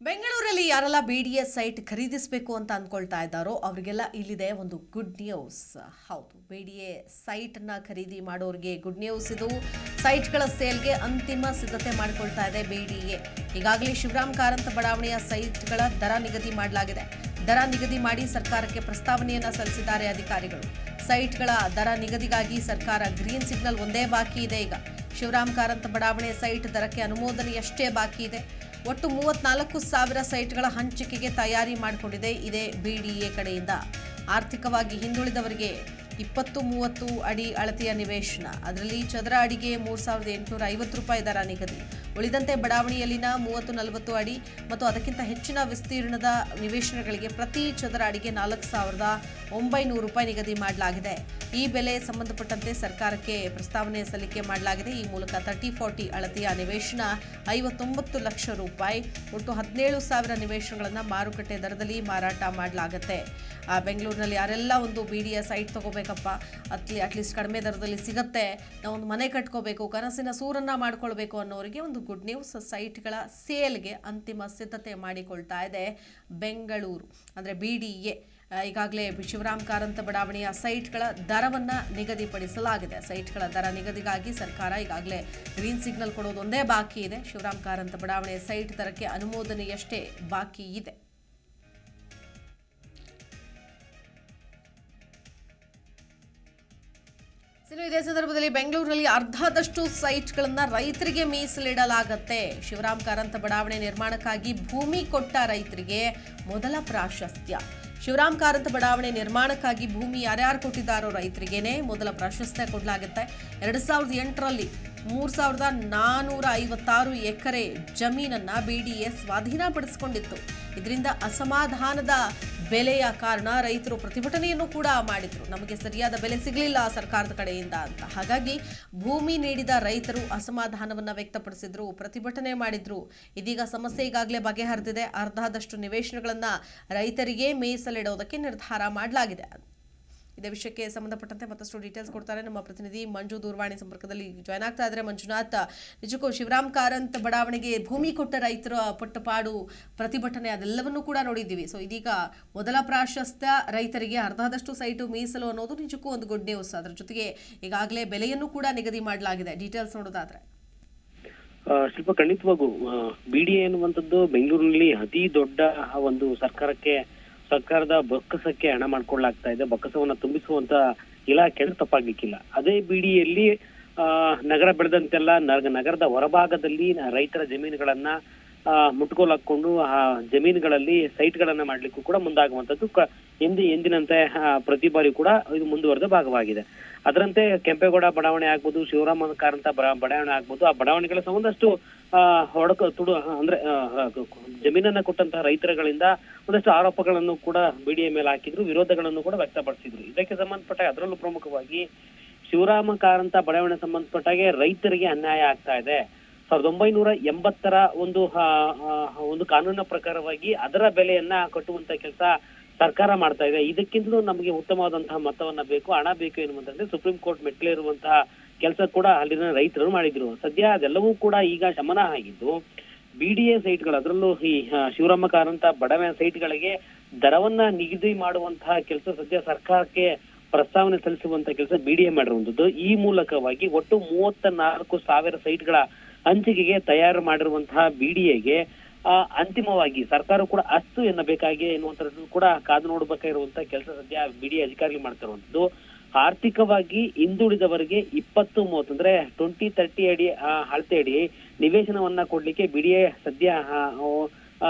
ಬೆಂಗಳೂರಲ್ಲಿ ಯಾರೆಲ್ಲ B D S site ಖರೀದಿಸಬೇಕು ಅಂತ ಅಂದ್ಕೊಳ್ತಾ ಇದ್ದಾರೋ ಅವರಿಗೆಲ್ಲ ಇಲ್ಲಿದೆ ಒಂದು ಗುಡ್ ನ್ಯೂಸ್ ಹೌದು ಬಿ ಡಿ ಎ ಸೈಟನ್ನು ಖರೀದಿ ಮಾಡೋರಿಗೆ ಗುಡ್ ನ್ಯೂಸ್ ಇದು. ಸೈಟ್ಗಳ ಸೇಲ್ಗೆ ಅಂತಿಮ ಸಿದ್ಧತೆ ಮಾಡಿಕೊಳ್ತಾ ಇದೆ ಬಿ ಡಿ ಎ ಈಗಾಗಲೇ ಶಿವರಾಮ್ ಕಾರಂತ ಬಡಾವಣೆಯ ಸೈಟ್ಗಳ ದರ ನಿಗದಿ ಮಾಡಲಾಗಿದೆ. ದರ ನಿಗದಿ ಮಾಡಿ ಸರ್ಕಾರಕ್ಕೆ ಪ್ರಸ್ತಾವನೆಯನ್ನು ಸಲ್ಲಿಸಿದ್ದಾರೆ ಅಧಿಕಾರಿಗಳು. ಸೈಟ್ಗಳ ದರ ನಿಗದಿಗಾಗಿ ಸರ್ಕಾರ ಗ್ರೀನ್ ಸಿಗ್ನಲ್ ಒಂದೇ ಬಾಕಿ ಇದೆ ಈಗ. ಶಿವರಾಮ್ ಕಾರಂತ ಬಡಾವಣೆ ಸೈಟ್ ದರಕ್ಕೆ ಅನುಮೋದನೆಯಷ್ಟೇ ಬಾಕಿ ಇದೆ. ಒಟ್ಟು ಮೂವತ್ನಾಲ್ಕು ಸಾವಿರ ಸೈಟ್ಗಳ ಹಂಚಿಕೆಗೆ ತಯಾರಿ ಮಾಡಿಕೊಂಡಿದೆ ಇದೇ ಬಿಡಿಎ ಕಡೆಯಿಂದ. ಆರ್ಥಿಕವಾಗಿ ಹಿಂದುಳಿದವರಿಗೆ ಇಪ್ಪತ್ತು ಮೂವತ್ತು ಅಡಿ ಅಳತೆಯ ನಿವೇಶನ. ಅದರಲ್ಲಿ ಚದರ ಅಡಿಗೆ ಮೂರು ಸಾವಿರದ ಎಂಟುನೂರ ಐವತ್ತು ರೂಪಾಯಿ ದರ ನಿಗದಿ. ಉಳಿದಂತೆ ಬಡಾವಣೆಯಲ್ಲಿನ ಮೂವತ್ತು ನಲವತ್ತು ಅಡಿ ಮತ್ತು ಅದಕ್ಕಿಂತ ಹೆಚ್ಚಿನ ವಿಸ್ತೀರ್ಣದ ನಿವೇಶನಗಳಿಗೆ ಪ್ರತಿ ಚದರ ಅಡಿಗೆ ನಾಲ್ಕು ಸಾವಿರದ ಒಂಬೈನೂರು ರೂಪಾಯಿ ನಿಗದಿ ಮಾಡಲಾಗಿದೆ. ಈ ಬೆಲೆ ಸಂಬಂಧಪಟ್ಟಂತೆ ಸರ್ಕಾರಕ್ಕೆ ಪ್ರಸ್ತಾವನೆ ಸಲ್ಲಿಕೆ ಮಾಡಲಾಗಿದೆ. ಈ ಮೂಲಕ ತರ್ಟಿ ಫೋರ್ಟಿ ಅಳತೆಯ ನಿವೇಶನ ಐವತ್ತೊಂಬತ್ತು ಲಕ್ಷ ರೂಪಾಯಿ. ಒಟ್ಟು ಹದಿನೇಳು ಸಾವಿರ ನಿವೇಶನಗಳನ್ನು ಮಾರುಕಟ್ಟೆ ದರದಲ್ಲಿ ಮಾರಾಟ ಮಾಡಲಾಗುತ್ತೆ. ಬೆಂಗಳೂರಿನಲ್ಲಿ ಯಾರೆಲ್ಲ ಒಂದು B D S site ತಗೋಬೇಕಪ್ಪ ಅಟ್ಲಿ at least ಕಡಿಮೆ ದರದಲ್ಲಿ ಸಿಗುತ್ತೆ, ನಾವು ಒಂದು ಮನೆ ಕಟ್ಕೋಬೇಕು, ಕನಸಿನ ಸೂರನ್ನು ಮಾಡ್ಕೊಳ್ಬೇಕು ಅನ್ನೋರಿಗೆ ಒಂದು ಗುಡ್ ನ್ಯೂಸ್ ಸೈಟ್ಗಳ ಸೇಲ್ಗೆ ಅಂತಿಮ ಸಿದ್ಧತೆ ಮಾಡಿಕೊಳ್ತಾ ಇದೆ ಬೆಂಗಳೂರು. ಅಂದರೆ ಬಿ ಡಿ ಎ ಈಗಾಗಲೇ ಶಿವರಾಮ್ ಕಾರಂತ ಬಡಾವಣೆಯ ಸೈಟ್ಗಳ ದರವನ್ನು ನಿಗದಿಪಡಿಸಲಾಗಿದೆ. ಸೈಟ್ಗಳ ದರ ನಿಗದಿಗಾಗಿ ಸರ್ಕಾರ ಈಗಾಗಲೇ ಗ್ರೀನ್ ಸಿಗ್ನಲ್ ಕೊಡೋದೊಂದೇ ಬಾಕಿ ಇದೆ. ಶಿವರಾಮ್ ಕಾರಂತ ಬಡಾವಣೆಯ ಸೈಟ್ ದರಕ್ಕೆ ಅನುಮೋದನೆಯಷ್ಟೇ ಬಾಕಿ ಇದೆ. ಇದೇ ಸಂದರ್ಭದಲ್ಲಿ ಬೆಂಗಳೂರಿನಲ್ಲಿ ಅರ್ಧದಷ್ಟು ಸೈಟ್ಗಳನ್ನು ರೈತರಿಗೆ ಮೀಸಲಿಡಲಾಗತ್ತೆ. ಶಿವರಾಮ್ ಕಾರಂತ ಬಡಾವಣೆ ನಿರ್ಮಾಣಕ್ಕಾಗಿ ಭೂಮಿ ಕೊಟ್ಟ ರೈತರಿಗೆ ಮೊದಲ ಪ್ರಾಶಸ್ತ್ಯ. ಶಿವರಾಮ್ ಕಾರಂತ ಬಡಾವಣೆ ನಿರ್ಮಾಣಕ್ಕಾಗಿ ಭೂಮಿ ಯಾರ್ಯಾರು ಕೊಟ್ಟಿದ್ದಾರೋ ರೈತರಿಗೇನೆ ಮೊದಲ ಪ್ರಾಶಸ್ತ್ಯ ಕೊಡಲಾಗುತ್ತೆ. ಎರಡು ಸಾವಿರದ ಎಂಟರಲ್ಲಿ ಮೂರು ಸಾವಿರದ ನಾನ್ನೂರ ಐವತ್ತಾರು ಎಕರೆ ಜಮೀನನ್ನ ಎ ಸ್ವಾಧೀನಪಡಿಸಿಕೊಂಡಿತ್ತು. ಇದರಿಂದ ಅಸಮಾಧಾನದ ಬೆಲೆಯ ಕಾರಣ ರೈತರು ಪ್ರತಿಭಟನೆಯನ್ನು ಕೂಡ ಮಾಡಿದ್ರು. ನಮಗೆ ಸರಿಯಾದ ಬೆಲೆ ಸಿಗಲಿಲ್ಲ ಸರ್ಕಾರದ ಕಡೆಯಿಂದ ಅಂತ. ಹಾಗಾಗಿ ಭೂಮಿ ನೀಡಿದ ರೈತರು ಅಸಮಾಧಾನವನ್ನು ವ್ಯಕ್ತಪಡಿಸಿದ್ರು, ಪ್ರತಿಭಟನೆ ಮಾಡಿದ್ರು. ಇದೀಗ ಸಮಸ್ಯೆ ಈಗಾಗಲೇ ಬಗೆಹರಿದಿದೆ. ಅರ್ಧದಷ್ಟು ನಿವೇಶನಗಳನ್ನು ರೈತರಿಗೆ ಮೀಸಲಿಡೋದಕ್ಕೆ ನಿರ್ಧಾರ ಮಾಡಲಾಗಿದೆ. ಇದೇ ವಿಷಯಕ್ಕೆ ಸಂಬಂಧಪಟ್ಟಂತೆ ಮತ್ತಷ್ಟು ಡೀಟೇಲ್ಸ್ ಕೊಡ್ತಾರೆ ನಮ್ಮ ಪ್ರತಿನಿಧಿ ಮಂಜು ದೂರವಾಣಿ ಸಂಪರ್ಕದಲ್ಲಿ ಜಾಯ್ನ್ ಆಗ್ತಾ ಇದ್ದಾರೆ ಮಂಜುನಾಥ್, ನಿಜಕ್ಕೂ ಶಿವರಾಮ್ ಕಾರಂತ್ ಬಡಾವಣೆಗೆ ಭೂಮಿ ಕೊಟ್ಟ ರೈತರ ಪಟ್ಟಪಾಡು ಪ್ರತಿಭಟನೆ ಅದೆಲ್ಲವನ್ನೂ ಕೂಡ ನೋಡಿದ್ದೀವಿ. ಸೊ ಇದೀಗ ಮೊದಲ ಪ್ರಾಶಸ್ತ್ಯ ರೈತರಿಗೆ ಅರ್ಧದಷ್ಟು ಸೈಟು ಮೀಸಲು ಅನ್ನೋದು ನಿಜಕ್ಕೂ ಒಂದು ಗುಡ್ ನ್ಯೂಸ್ ಅದರ ಜೊತೆಗೆ ಈಗಾಗಲೇ ಬೆಲೆಯನ್ನು ಕೂಡ ನಿಗದಿ ಮಾಡಲಾಗಿದೆ. ಡೀಟೇಲ್ಸ್ ನೋಡೋದಾದ್ರೆ. ಸ್ವಲ್ಪ ಖಂಡಿತವಾಗೂ ಬಿಡಿ ಎನ್ನುವಂಥದ್ದು ಬೆಂಗಳೂರಿನಲ್ಲಿ ಅತಿ ದೊಡ್ಡ ಒಂದು ಸರ್ಕಾರಕ್ಕೆ ಸರ್ಕಾರದ ಬೊಕ್ಕಸಕ್ಕೆ ಹಣ ಮಾಡ್ಕೊಳ್ಳಾಗ್ತಾ ಇದೆ. ಬೊಕ್ಕಸವನ್ನ ತುಂಬಿಸುವಂತ ಇಲಾಖೆ ತಪ್ಪಾಗ್ಲಿಕ್ಕಿಲ್ಲ. ಅದೇ ಬಿಡಿಯಲ್ಲಿ ನಗರ ಬೆಳೆದಂತೆಲ್ಲ ನಗರದ ಹೊರಭಾಗದಲ್ಲಿ ರೈತರ ಜಮೀನುಗಳನ್ನ ಮುಟ್ಗೋಲ್ ಹಾಕೊಂಡು ಆ, ಜಮೀನುಗಳಲ್ಲಿ ಸೈಟ್ ಗಳನ್ನ ಮಾಡ್ಲಿಕ್ಕೂ ಕೂಡ ಮುಂದಾಗುವಂತದ್ದು ಎಂದಿ, ಎಂದಿನಂತೆ ಪ್ರತಿ ಬಾರಿ ಕೂಡ ಇದು ಮುಂದುವರೆದ ಭಾಗವಾಗಿದೆ. ಅದರಂತೆ ಕೆಂಪೇಗೌಡ ಬಡಾವಣೆ ಆಗ್ಬೋದು, ಶಿವರಾಮ ಕಾರಂತ ಬಡ- ಬಡಾವಣೆ ಆಗ್ಬೋದು, ಆ ಬಡಾವಣೆಗಳ ಒಂದಷ್ಟು ಹೊಡಕ, ತುಡು, ಅಂದ್ರೆ ಜಮೀನನ್ನ ಕೊಟ್ಟಂತಹ ರೈತರುಗಳಿಂದ ಒಂದಷ್ಟು ಆರೋಪಗಳನ್ನು ಕೂಡ ಬಿಡಿಎ ಮೇಲೆ ಹಾಕಿದ್ರು, ವಿರೋಧಗಳನ್ನು ಕೂಡ ವ್ಯಕ್ತಪಡಿಸಿದ್ರು. ಇದಕ್ಕೆ ಸಂಬಂಧಪಟ್ಟ ಅದರಲ್ಲೂ ಪ್ರಮುಖವಾಗಿ ಶಿವರಾಮ ಕಾರಂತ ಬಡಾವಣೆ ಸಂಬಂಧಪಟ್ಟಾಗೆ ರೈತರಿಗೆ ಅನ್ಯಾಯ ಆಗ್ತಾ ಇದೆ. ಸಾವಿರದ ಒಂಬೈನೂರ ಎಂಬತ್ತರ ಒಂದು ಒಂದು ಕಾನೂನಿನ ಪ್ರಕಾರವಾಗಿ ಅದರ ಬೆಲೆಯನ್ನ ಕಟ್ಟುವಂತ ಕೆಲಸ ಸರ್ಕಾರ ಮಾಡ್ತಾ ಇದೆ. ಇದಕ್ಕಿಂತಲೂ ನಮಗೆ ಉತ್ತಮವಾದಂತಹ ಮತವನ್ನ ಬೇಕು, ಹಣ ಬೇಕು ಎನ್ನುವಂತಂದ್ರೆ ಸುಪ್ರೀಂ ಕೋರ್ಟ್ ಮೆಟ್ಲೇರುವಂತಹ ಕೆಲಸ ಕೂಡ ಅಲ್ಲಿನ ರೈತರು ಮಾಡಿದ್ರು. ಸದ್ಯ ಅದೆಲ್ಲವೂ ಕೂಡ ಈಗ ಶಮನ ಆಗಿದ್ದು ಬಿಡಿಎ ಸೈಟ್ಗಳು, ಅದರಲ್ಲೂ ಈ ಶಿವರಾಮ ಕಾರಂತ ಬಡವೆ ಸೈಟ್ಗಳಿಗೆ ದರವನ್ನ ನಿಗದಿ ಮಾಡುವಂತಹ ಕೆಲಸ ಸದ್ಯ ಸರ್ಕಾರಕ್ಕೆ ಪ್ರಸ್ತಾವನೆ ಸಲ್ಲಿಸುವಂತ ಕೆಲಸ ಬಿಡಿಎ ಮಾಡಿರುವಂತದ್ದು. ಈ ಮೂಲಕವಾಗಿ ಒಟ್ಟು ಮೂವತ್ತ ನಾಲ್ಕು ಸಾವಿರ ಸೈಟ್ಗಳ ಹಂಚಿಕೆಗೆ ತಯಾರು ಮಾಡಿರುವಂತಹ ಬಿಡಿಎಗೆ ಅಂತಿಮವಾಗಿ ಸರ್ಕಾರ ಕೂಡ ಅಸ್ತು ಎನ್ನಬೇಕಾಗಿ ಎನ್ನುವಂಥದ್ದು ಕೂಡ ಕಾದು ನೋಡಬೇಕಾಗಿರುವಂತಹ ಕೆಲಸ ಸದ್ಯ ಬಿಡಿ ಅಧಿಕಾರಿಗಳು ಮಾಡ್ತಿರುವಂತದ್ದು ಆರ್ಥಿಕವಾಗಿ ಹಿಂದುಳಿದವರಿಗೆ ಇಪ್ಪತ್ತು ಮೂವತ್ತು, ಅಂದ್ರೆ ಟ್ವೆಂಟಿ ತರ್ಟಿ ಅಡಿ ಅಳತೆ ಅಡಿ ನಿವೇಶನವನ್ನ ಕೊಡ್ಲಿಕ್ಕೆ ಬಿಡಿಎ ಸದ್ಯ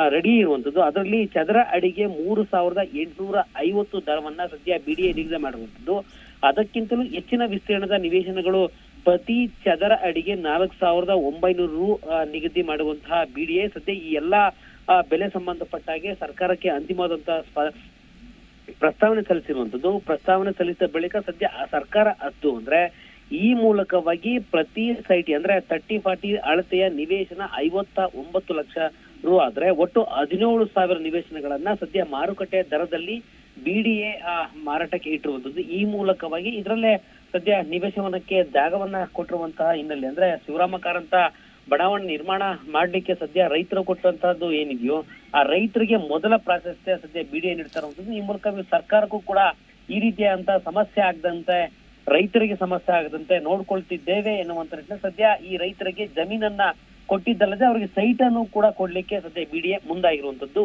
ರೆಡಿ ಇರುವಂತದ್ದು ಅದರಲ್ಲಿ ಚದರ ಅಡಿಗೆ ಮೂರು ಸಾವಿರದ ಎಂಟುನೂರ ಐವತ್ತು ದರವನ್ನ ಸದ್ಯ ಬಿಡಿಎ ನಿಗದಿ ಮಾಡಿರುವಂತದ್ದು ಅದಕ್ಕಿಂತಲೂ ಹೆಚ್ಚಿನ ವಿಸ್ತೀರ್ಣದ ನಿವೇಶನಗಳು ಪ್ರತಿ ಚದರ ಅಡಿಗೆ ನಾಲ್ಕು ಸಾವಿರದ ಒಂಬೈನೂರು ರು ನಿಗದಿ ಮಾಡುವಂತಹ ಬಿಡಿಎ ಸದ್ಯ ಈ ಎಲ್ಲಾ ಬೆಲೆ ಸಂಬಂಧಪಟ್ಟಾಗೆ ಸರ್ಕಾರಕ್ಕೆ ಅಂತಿಮವಾದಂತಹ ಪ್ರಸ್ತಾವನೆ ಸಲ್ಲಿಸಿರುವಂತದ್ದು. ಪ್ರಸ್ತಾವನೆ ಸಲ್ಲಿಸಿದ ಬಳಿಕ ಸದ್ಯ ಸರ್ಕಾರ ಅದ್ದು ಅಂದ್ರೆ ಈ ಮೂಲಕವಾಗಿ ಪ್ರತಿ ಸೈಟ್ ಅಂದ್ರೆ ತರ್ಟಿ ಫಾರ್ಟಿ ಅಳತೆಯ ನಿವೇಶನ ಐವತ್ತ ಒಂಬತ್ತು ಲಕ್ಷ ರು ಆದ್ರೆ ಒಟ್ಟು ಹದಿನೇಳು ಸಾವಿರ ನಿವೇಶನಗಳನ್ನ ಸದ್ಯ ಮಾರುಕಟ್ಟೆ ದರದಲ್ಲಿ ಬಿಡಿಎ ಮಾರಾಟಕ್ಕೆ ಇಟ್ಟಿರುವಂತದ್ದು ಈ ಮೂಲಕವಾಗಿ ಇದರಲ್ಲೇ ಸದ್ಯ ನಿವೇಶನಕ್ಕೆ ಜಾಗವನ್ನ ಕೊಟ್ಟಿರುವಂತಹ ಹಿನ್ನೆಲೆ. ಅಂದ್ರೆ ಶಿವರಾಮ ಕಾರಂತ ಬಡಾವಣೆ ನಿರ್ಮಾಣ ಮಾಡ್ಲಿಕ್ಕೆ ಸದ್ಯ ರೈತರು ಕೊಟ್ಟಂತಹದ್ದು ಏನಿದೆಯೋ, ಆ ರೈತರಿಗೆ ಮೊದಲ ಪ್ರಾಶಸ್ತ್ಯ ಸದ್ಯ ಬಿಡಿಎ ನೀಡ್ತಾ ಇರುವಂತದ್ದು ಈ ಮೂಲಕ ಸರ್ಕಾರಕ್ಕೂ ಕೂಡ ಈ ರೀತಿಯಾದಂತ ಸಮಸ್ಯೆ ಆಗದಂತೆ, ರೈತರಿಗೆ ಸಮಸ್ಯೆ ಆಗದಂತೆ ನೋಡ್ಕೊಳ್ತಿದ್ದೇವೆ ಎನ್ನುವಂತ ನಿಟ್ಟಿನಲ್ಲಿ ಸದ್ಯ ಈ ರೈತರಿಗೆ ಜಮೀನನ್ನ ಕೊಟ್ಟಿದ್ದಲ್ಲದೆ, ಅವರಿಗೆ ಸೈಟ್ ಅನ್ನು ಕೂಡ ಕೊಡ್ಲಿಕ್ಕೆ ಸದ್ಯ ಬಿಡಿಎ ಮುಂದಾಗಿರುವಂತದ್ದು